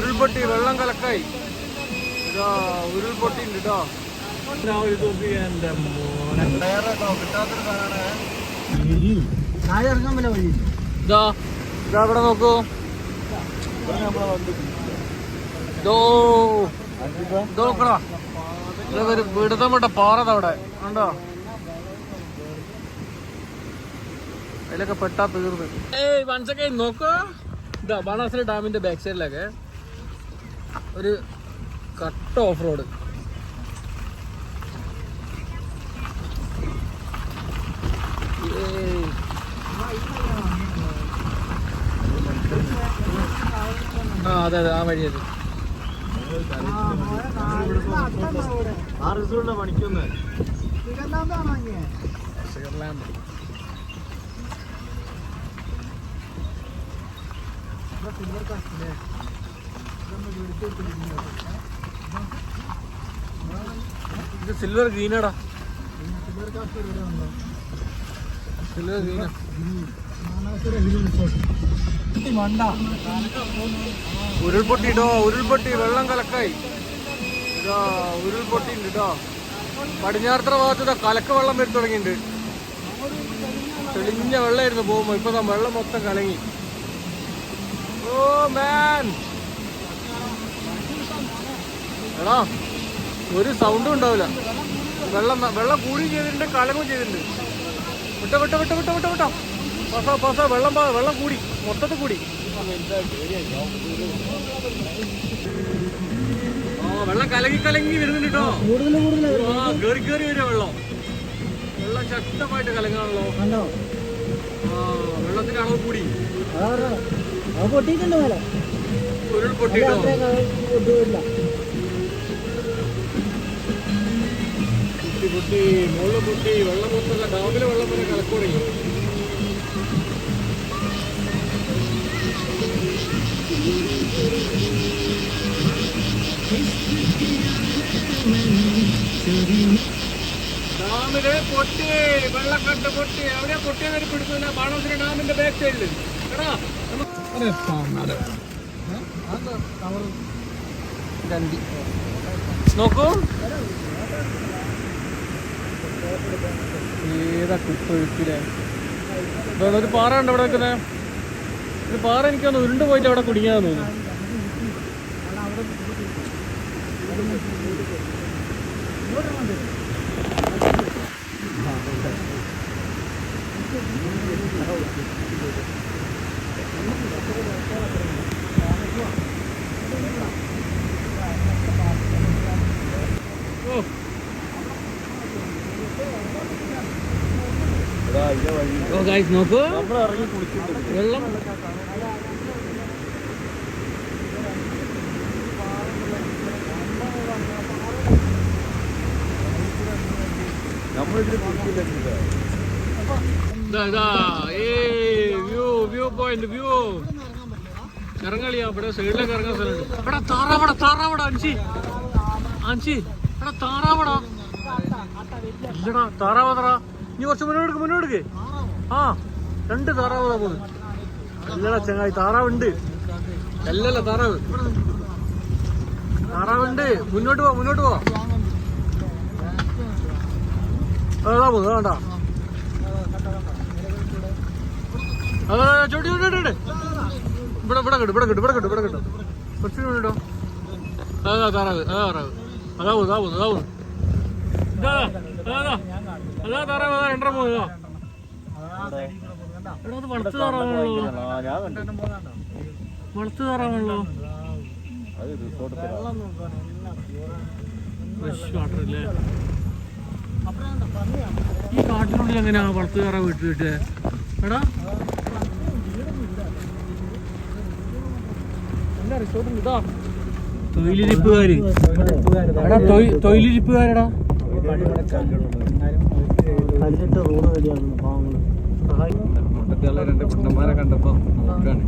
ഉരുൾപൊട്ടി വെള്ളം കലക്കായി. ഇതാ ഉരുൾപൊട്ടി ഉണ്ട് കേട്ടോ ഇതാ ഇതാ ഇവിടെ നോക്കൂ. നോക്കടാ. ഇതൊക്കെ ഒരു പിടുത്തം വിട്ട പാറത അവിടെ കണ്ടോ? അതിലൊക്കെ പെട്ടാ തീർന്ന്. ഏയ് വൺസൊക്കെ നോക്കൂ. ഇതാ ബാണാസുര ഡാമിന്റെ ബാക്ക് സൈഡിലൊക്കെ ഒരു കട്ട് ഓഫ് റോഡ് ഏയ്. ആ അതെ അതെ ആ വഴി അത്. പണിക്കൊന്ന്. സ്വിറ്റ്സർലാൻഡ് ഇത് സിൽവർ ഗ്രീനാടാ സിൽവർ ഗ്രീനാ മണ്ട. ഉരുൾപൊട്ടിട്ടോ ഉരുൾപൊട്ടി വെള്ളം കലക്കായി. ഇതാ ഉരുൾപൊട്ടി ഉണ്ട് കേട്ടോ പടിഞ്ഞാറത്തറ ഭാഗത്ത് കലക്ക വെള്ളം വരും തുടങ്ങിയിട്ടുണ്ട് തെളിഞ്ഞ വെള്ളമായിരുന്നു പോകുമ്പോ. ഇപ്പൊ വെള്ളം മൊത്തം കലങ്ങി. ഓ മാൻ എടാ ഒരു സൗണ്ടും ഉണ്ടാവില്ല. വെള്ളം വെള്ളം കൂടുകയും ചെയ്തിട്ടുണ്ട് കലങ്ങും ചെയ്തിട്ടുണ്ട്. വിട്ടോ വിട്ടോ വിട്ടോ വിട്ടോ വിട്ടോ വിട്ടോ. പസ പസ വെള്ളം വെള്ളം കൂടി മൊത്തത്തിൽ കൂടി. വെള്ളം കലങ്ങി കലങ്ങി വരുന്നുണ്ട് കേട്ടോ. ആ കേറി കേറി വരിക വെള്ളം. വെള്ളം ശക്തമായിട്ട് കലങ്ങാണല്ലോ. ആ വെള്ളത്തിന്റെ അളവ് കൂടി. ഉരുൾ പൊട്ടിട്ടോ പൊട്ടി മുകളിൽ പൊട്ടി വെള്ളം പൊട്ടില്ല ഡാമിലെ വെള്ളം വരെ കലക്കുടങ്ങി ഡാമിൽ പൊട്ടി വെള്ളക്കെട്ട് പൊട്ടി അവിടെ പൊട്ടിയെന്നൊരു പിടിച്ചില്ല ബാണാസുര ഡാമിന്റെ ബാക്ക് എടാ നോക്കൂ. ഏതാ കുത്തൊഴുക്കിലെ ഒരു പാറ ഉണ്ട് അവിടെ നിൽക്കുന്നത് ഒരു പാറ എനിക്കൊന്ന് ഉരുണ്ട് പോയിട്ട് അവിടെ കുടുങ്ങിയാന്ന് തോന്നുന്നു. ഓ ഓ നോക്ക്. വെള്ളം. ഇറങ്ങളിയാ ഇവിടെ സൈഡിലേക്ക് ഇറങ്ങാൻ സ്ഥലമുണ്ട്. എടാ താറാവട അഞ്ചി അഞ്ചി താറാവട. ഇല്ലടാ താറാവതറ നീ കുറച്ച് മുന്നോട്ട് മുന്നോട്ട് ആ രണ്ട് താറാവ് പോകുന്നു ഇല്ലടാ ചങ്ങായി താറാവുണ്ട്. അല്ലല്ല താറാവ്. താറാവുണ്ട്. മുന്നോട്ട് പോ മുന്നോട്ട് പോ. പോകുന്നു വേണ്ട അതാ ചോട്ടി ഇവിടെ ഇവിടെ ഇവിടെ കിട്ടും ഇവിടെ കിട്ടും ഇവിടെ കിട്ടും ഇവിടെ കിട്ടും കുറച്ച് മുന്നോട്ടോ അതാ താറാവ് അതാ താറാവ്. അതാ പോകുന്നു അതാ പോകുന്നു അതാ പോകുന്നു ഇതാ അതാ അതാ താറാവ് അതാ രണ്ടര പോകുന്നു എടാ അത്. വളർത്ത് താറാവാണല്ലോ ഫ്രഷ് വാട്ടർ അല്ലേ ഈ കാട്ടിനുള്ളിൽ എങ്ങനെയാ വളർത്ത് താറാവ് വീട്ടിൽ കിട്ടുക എടാ. തൊഴിലിരിപ്പുകാര്. എടാ തൊഴിലിരിപ്പുകാരെടാ. കല്ലിട്ട് റോഡ് റെഡിയാക്കുന്നു പാവങ്ങൾ. മൊത്തത്തിലുള്ള രണ്ട് കുട്ടന്മാരെ കണ്ടപ്പോ നോക്കാണ്.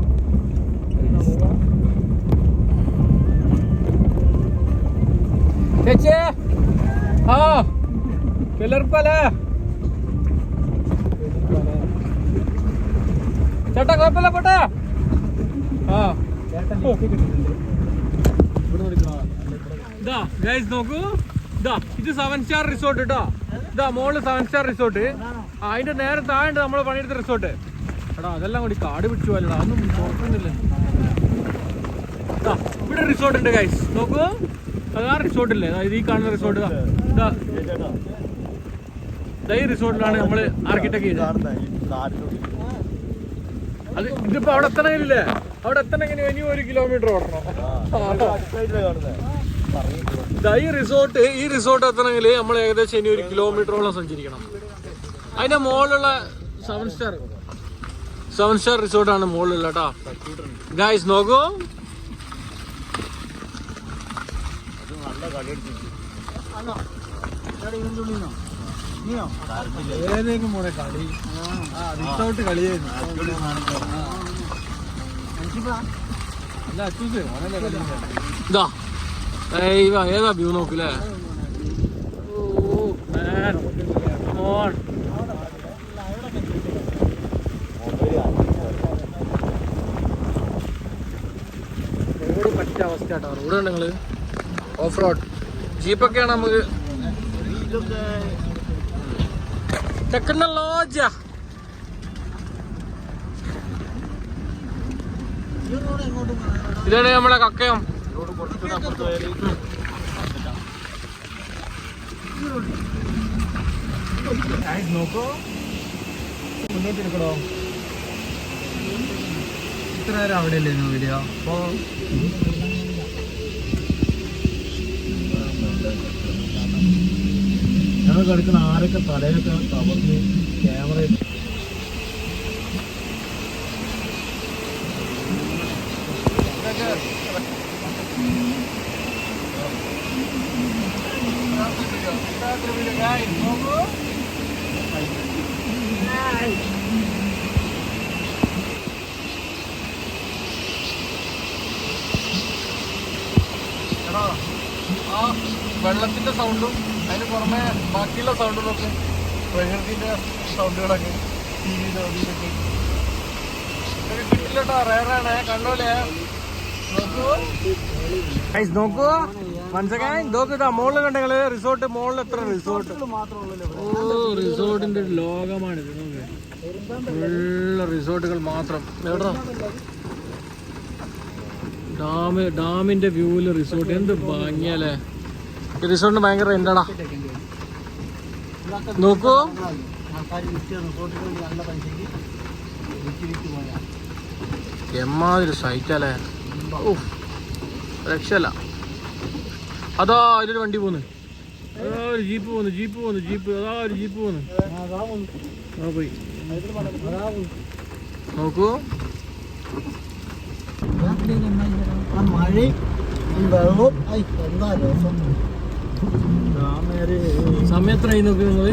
ചേച്ചി ആ കിളർപ്പല്ലേ ചേട്ടാ കുഴപ്പമില്ല പോട്ടെ. ആ. ഇതാ ഗൈസ് നോക്കൂ. ഇതാ ഇത് സെവൻ സ്റ്റാർ റിസോർട്ട് കേട്ടോ ഇതാ മോൾ സെവൻ സ്റ്റാർ റിസോർട്ട് അതിന്റെ നേരെ താഴെ നമ്മൾ പണിയെടുത്ത റിസോർട്ട് എടാ അതെല്ലാം കൂടി കാട് പിടിച്ചു പോലടാ അതൊന്നും നോക്കുന്നില്ല ഇവിടെ റിസോർട്ട് ഉണ്ട് ഗൈസ് നോക്കൂ. അതാ റിസോർട്ട് ഇല്ലേ? ഇത് ഈ കാണുന്ന റിസോർട്ട് ഈ റിസോർട്ടിലാണ് നമ്മൾ ആർക്കിടെക്ട് ചെയ്തത്. അത് ഇതിപ്പോ അവിടെ എത്തണമെങ്കിലേ അവിടെ എത്തണമെങ്കിൽ ഇനി ഒരു കിലോമീറ്റർ ഓടണം. ഈ റിസോർട്ട് ഈ റിസോർട്ട് എത്തണമെങ്കിൽ നമ്മൾ ഏകദേശം ഇനി ഒരു കിലോമീറ്ററോളം സഞ്ചരിക്കണം. അതിന്റെ മുകളിലുള്ള seven star seven star resort റിസോർട്ടാണ് മുകളിലുള്ള കേട്ടോ ഗായ്സ് നോക്കൂ. ഏതേക്കും മോനെ കളി. റിസോർട്ട് കളിയായിരുന്നു. ഇതാ. ഏയ് വാ, ഏതാ വ്യൂ നോക്കില്ലേ ഓൺ റോഡ് പറ്റ അവസ്ഥ കേട്ടോ റോഡ് ഉണ്ട് നിങ്ങൾ? ഓഫ് റോഡ് ജീപ്പൊക്കെയാണ് നമുക്ക് ചെക്കുന്ന ലോജ ഇതാണ് നമ്മളെ കക്കയം. നോക്കോ. മുന്നോട്ടെടുക്കണോ ഇത്ര നേരം അവിടെ അല്ലേ വീഡിയോ അപ്പോൾ ഞങ്ങൾ കിടക്കുന്ന ആരൊക്കെ തലയൊക്കെ കവർന്ന് ക്യാമറ എടാ, ആ വെള്ളത്തിന്റെ സൗണ്ടും അതിന് പുറമെ ബാക്കിയുള്ള സൗണ്ടുകളൊക്കെ പ്രകൃതിന്റെ സൗണ്ടുകളൊക്കെ ടി വി ഇതൊക്കെ കിട്ടില്ലട്ടോ റേറാണ് കണ്ടോലേ നോക്കൂ. മനസ്സിലായി റിസോർട്ട് എത്ര റിസോർട്ട് ഓ റിസോർട്ടിന്റെ ഫുള്ള് റിസോർട്ടുകൾ മാത്രം. എവിടാ? ഡാമിന്റെ വ്യൂൽ റിസോർട്ട് എന്ത് ഭംഗിയല്ലേ? റിസോർട്ടിന് ഭയങ്കര റെന്റാടാ നോക്കൂ. എമ്മാതിരി സൈറ്റല്ലേ രക്ഷല്ല അതാ അതിലൊരു വണ്ടി പോന്ന്. ഒരു ജീപ്പ് പോന്ന് ജീപ്പ് പോന്ന് ജീപ്പ്. അതാ ഒരു ജീപ്പ് പോന്ന്. ആ പോയി. നോക്കൂ. മഴയും വെള്ളവും എന്താ രസം. സമയം എത്രയായി നോക്ക് നിങ്ങൾ.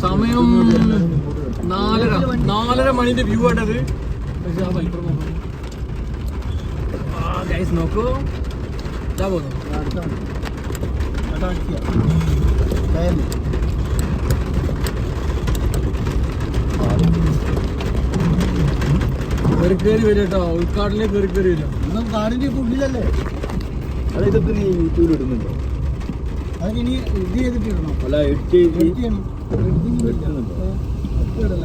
സമയം നാലര നാലര മണിന്റെ വ്യൂ ആട്ടത് പക്ഷെ ആ വലിപ്പം നോക്കണം ആ ഗൈസ് നോക്കൂ. ഇതാ. കയറി. കയറി വരും കേട്ടോ. ഉൾക്കാടിലേക്ക് കയറി കയറി വരും കാടിന്റെ ഉള്ളിലല്ലേ അത് ഇതൊക്കെ നീ യൂട്യൂബിൽ ഇടുന്നുണ്ടോ? അതിന് ഇത് ചെയ്തിട്ട് ഇടണം അല്ല എഡിറ്റ് ചെയ്യണം. എഡിറ്റിംഗ് ഇടല.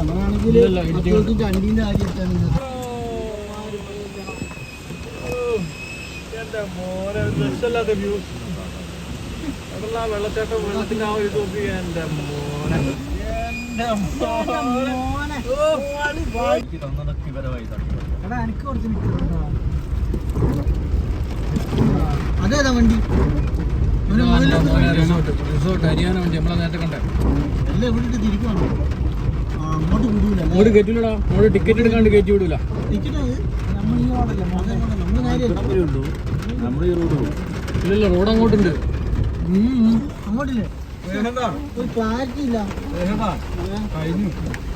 അങ്ങനെയാണെങ്കിൽ ചണ്ടീന്റെ മോനെ രക്ഷല്ലാത്ത വ്യൂ അവിടെയുള്ള ആ വെള്ളച്ചാട്ടം വെള്ളത്തിന്റെ ആ ഒരു ഇത് നോക്കി എന്റെ മോനെ. എനിക്ക് കുറച്ച് അതേതാ വണ്ടി? റിസോർട്ട് റിസോർട്ട് ഹരിയാന വണ്ടി നമ്മളെ നേരത്തെ കണ്ടേ. എല്ലാം ഇവിടെ അങ്ങോട്ട് വിടൂല. അങ്ങോട്ട് കയറ്റില്ലടാ. അങ്ങോട്ട് ടിക്കറ്റ് എടുക്കാണ്ട് കയറ്റി വിടൂല. ടിക്കറ്റ് നമ്മൾ ഈ റോഡല്ലേ? നമ്മുടെ ഈ റോഡ് ഇല്ലല്ല അങ്ങോട്ടുണ്ട്. അങ്ങോട്ടില്ലേ? ഒരു ക്ലാരിറ്റി ഇല്ല.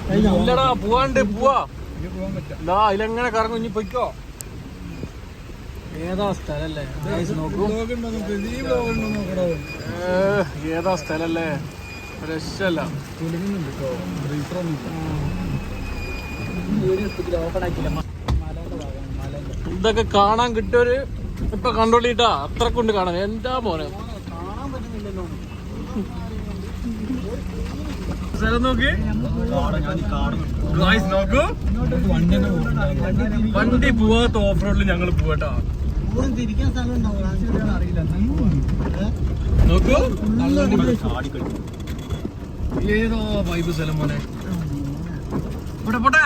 കഴിഞ്ഞോ? ഇല്ലടാ പോവാണ്ട് പോവാ. ഇല്ലെങ്ങനെ കറങ്ങും? ഇനി പൊയ്ക്കോ. ഏതാ സ്ഥലല്ലേ? ഏതാ സ്ഥലല്ലേ? രക്ഷല്ല ഇതൊക്കെ കാണാൻ കിട്ടിയൊരു ഇപ്പൊ കണ്ടോളിട്ടാ. അത്രക്കുണ്ട് കാണാൻ. എന്താ പോലെ സ്ഥലം നോക്കി. നോക്കൂ. വണ്ടി പോവാത്ത ഓഫ് റോഡിൽ ഞങ്ങൾ പോവട്ടാ പൂരം തിരിക്കാൻ സ്ഥലം ഉണ്ടാവും അറിയില്ല. നോക്കൂ. ചാടിക്കളി ഏതോ വൈബ് സ്ഥലം പോലെ. പോട്ടെ പോട്ടെ.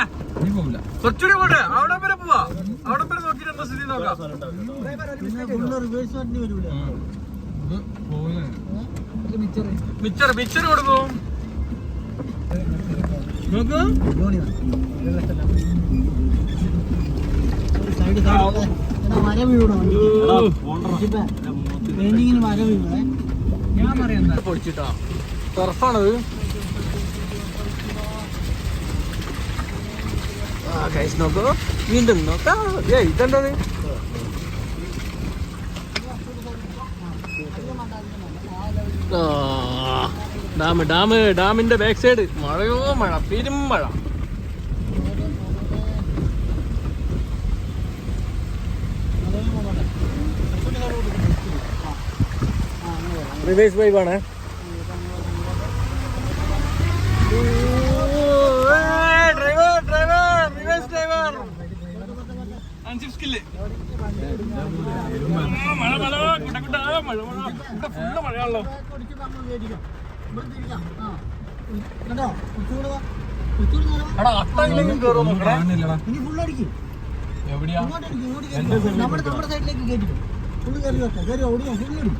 കുറച്ചുകൂടി പോട്ടെ. അവിടെ വരെ പോവാ. അവിടെ വരെ നോക്കിട്ട് എന്താ സ്ഥിതി നോക്കാം. മിച്ചർ മിച്ചർ കൊടുക്കും നോക്കൂ. സൈഡ് സൈഡ് പെയിന്റിങ്ങിന് വര ഞാൻ പറയാം പൊടിച്ചിട്ടാ. ടർഫാണത് ആ കൈസ് നോക്കൂ. വീണ്ടും നോക്കാം. ഏ ഇതെന്തത് ഡാം ഡാം ഡാമിന്റെ ബാക്ക് സൈഡ് മഴയോ മഴ പെരും മഴ. റിവേഴ്സ് വൈബ് ആണ് ഡ്രൈവർ ഡ്രൈവർ റിവേഴ്സ് ഡ്രൈവർ അഞ്ച് സ്കില്ല് മഴ കുട്ട കുട്ട ഫുള്ള് മഴയാണല്ലോ എവിടെയാ നമ്മുടെ നമ്മുടെ സൈഡിലേക്ക് കയറ്റി ഫുള്ള് കയറി വെക്കാം. കയറി ഓടിയോ ഫുള്ള്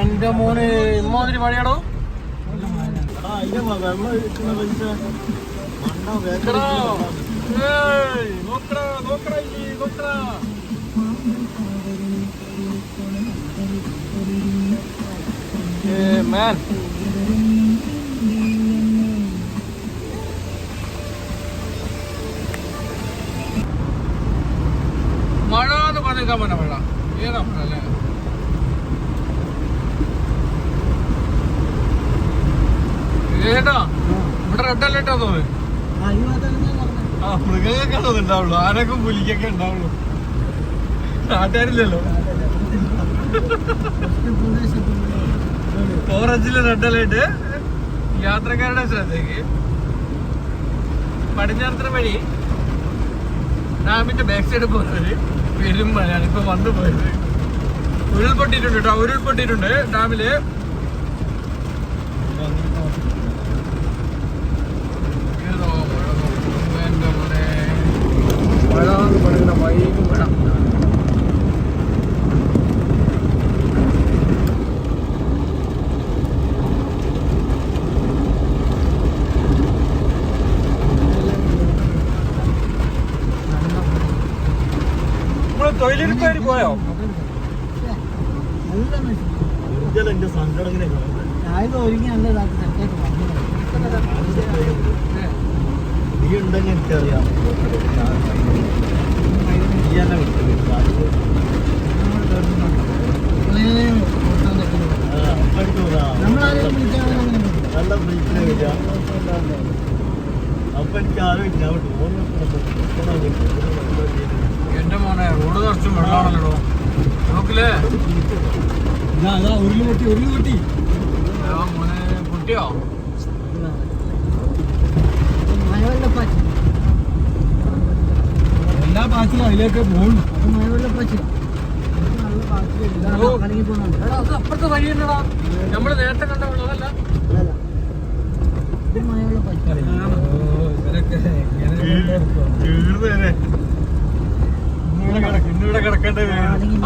എന്റെ മോനെ ഇമ്മാതിരി മണ്ണ നോക്കടാ. നോക്കടാ നോക്കടാ. ഇല്ലി, മഴ എന്ന് പറഞ്ഞാൽ മന മഴ ഏതാ മഴ അല്ലേ? ചേട്ടാ ഇവിടെ റെഡ് അലേർട്ടാ തോന്നുന്നു. ആ മൃഗങ്ങൾക്കാണോ ഉണ്ടാവുള്ളൂ. ആനക്കും പുലിക്കൊക്കെ ഉണ്ടാവുള്ളൂ. നാട്ടുകാരില്ലല്ലോ. ഓറഞ്ചിലെ റെഡ് അലേർട്ട് യാത്രക്കാരുടെ ശ്രദ്ധയ്ക്ക്. പടിഞ്ഞാറത്തറ വഴി ഡാമിന്റെ ബാക്ക് സൈഡ് പോകുന്നവര് പെരും മഴയാണ് ഇപ്പൊ വന്നു പോയത്. ഉരുൾപൊട്ടിയിട്ടുണ്ട് കേട്ടോ ഉരുൾപൊട്ടിയിട്ടുണ്ട്. ഡാമിൽ ഏതോ മഴ നോക്കുന്നു എന്റെ മോനെ മഴ എന്ന് പറയുന്ന വൈകി മഴ നമ്മൾ തൊഴിലിരിപ്പേര് പോയോ നല്ല മെഷീൻ ഇഞ്ചല എന്റെ സങ്കടം ഇങ്ങനെ കാണുന്നത്. ഞാനിത് ഒരുങ്ങി നല്ല ഇതാക്കി സെറ്റായിട്ട് വന്നു നീ ഉണ്ടെങ്കിൽ എനിക്കറിയാം. നീ എന്നെ വിട്ടത്. നല്ല ബ്രീഫിനെ വരിക. അപ്പൊ എനിക്ക് ഞാൻ ഓർമ്മ എന്റെ മോനെ റോഡ് കുറച്ചും വെള്ളമാണല്ലോ നോക്കില്ലേ? ഉരുളി പൊട്ടി ഉരുളി പൊട്ടി. മഴവെള്ളപ്പാച്ചി എല്ലാ പാച്ചിലും അതിലേക്ക് പോകുന്നു അപ്പുറത്തെ നമ്മൾ നേരത്തെ കണ്ട വെള്ളമല്ല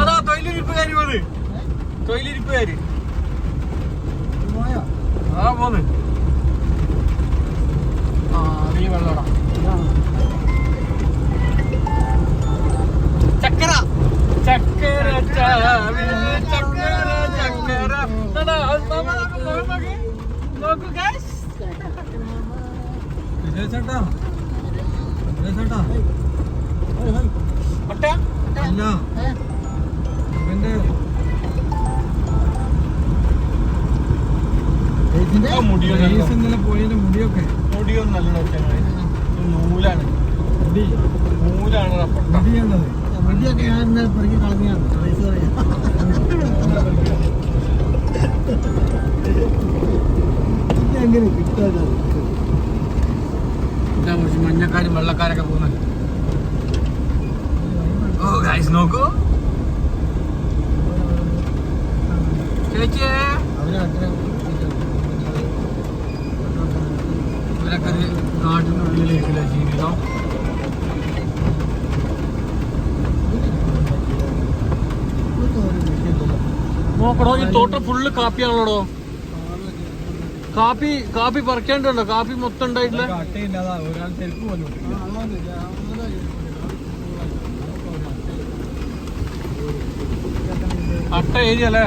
അതാ തൊഴിലിരിപ്പുകാരി പോന്ന് തൊഴിലിരിപ്പുകാരി. ആ പോന്ന് ഇന്നലെ പോയതിന്റെ മുടിയൊക്കെ. മുടിയൊന്നും നല്ല ഞാൻ ഇന്നലെ പെറുക്കി കളഞ്ഞാണ് റൈസ് പറയാം ഇത് എങ്ങനെ കിട്ടാതെ എന്താ കുറച്ച് മഞ്ഞക്കാരും വെള്ളക്കാരൊക്കെ പോകുന്നത് ഓ ഗൈസ് നോക്കൂ. ചേച്ചിയെ. അവരെ അത്ര ഒരു നാട്ടിനുള്ളിലേക്കുള്ള ജീവിതം നോക്കടോ ഈ തോട്ടം ഫുള്ള് കാപ്പിയാണല്ലോ കാപ്പി കാപ്പി പറിക്കേണ്ടോ കാപ്പി മൊത്തം ഉണ്ടായിട്ടില്ല. അട്ട ഏരിയ അല്ലേ?